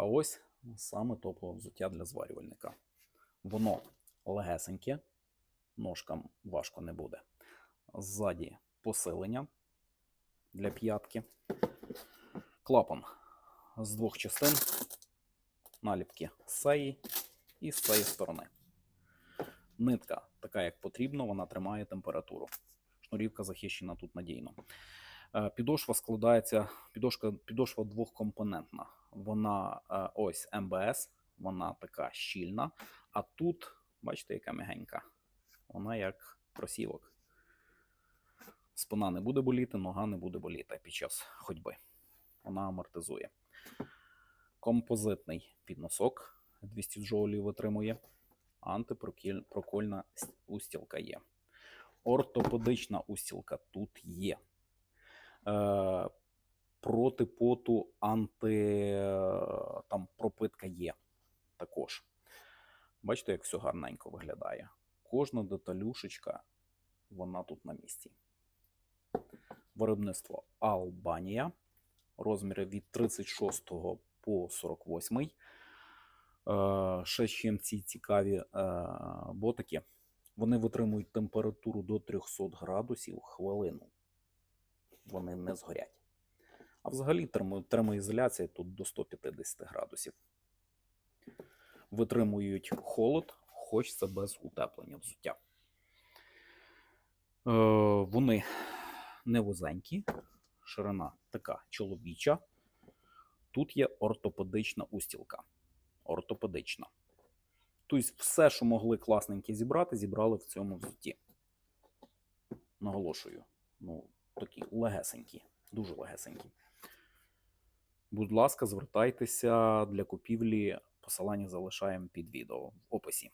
А ось саме топове взуття для зварювальника. Воно легесеньке, ножкам важко не буде. Ззаді посилення для п'ятки. Клапан з двох частин, наліпки з цієї і з цієї сторони. Нитка така, як потрібно, вона тримає температуру. Шнурівка захищена тут надійно. Е, Підошва складається, підошка, підошва двохкомпонентна. Вона е, ось МБС, вона така щільна, а тут, бачите, яка м'ягенька. Вона як кросівок. Спина не буде боліти, нога не буде боліти під час ходьби. Вона амортизує. Композитний підносок 200 джоулів витримує. Антипрокольна устілка є. Ортопедична устілка тут є. Е, проти поту анти е, там пропитка є також. Бачите, як все гарненько виглядає. Кожна деталюшечка, вона тут на місці. Виробництво Албанія. Розміри від 36 по 48. Е, ще чим ці цікаві е, ботики. Вони витримують температуру до 300 градусів хвилину. Вони не згорять. А взагалі термоізоляція тут до 150 градусів. Витримують холод, хоч це без утеплення взуття. Е, вони не вузенькі, ширина така чоловіча. Тут є ортопедична устілка. Ортопедична. Тобто, все, що могли класненьке зібрати, зібрали в цьому взутті. Наголошую. Ну, такі легесенькі, дуже легесенькі. Будь ласка, звертайтеся для купівлі. Посилання залишаємо під відео в описі.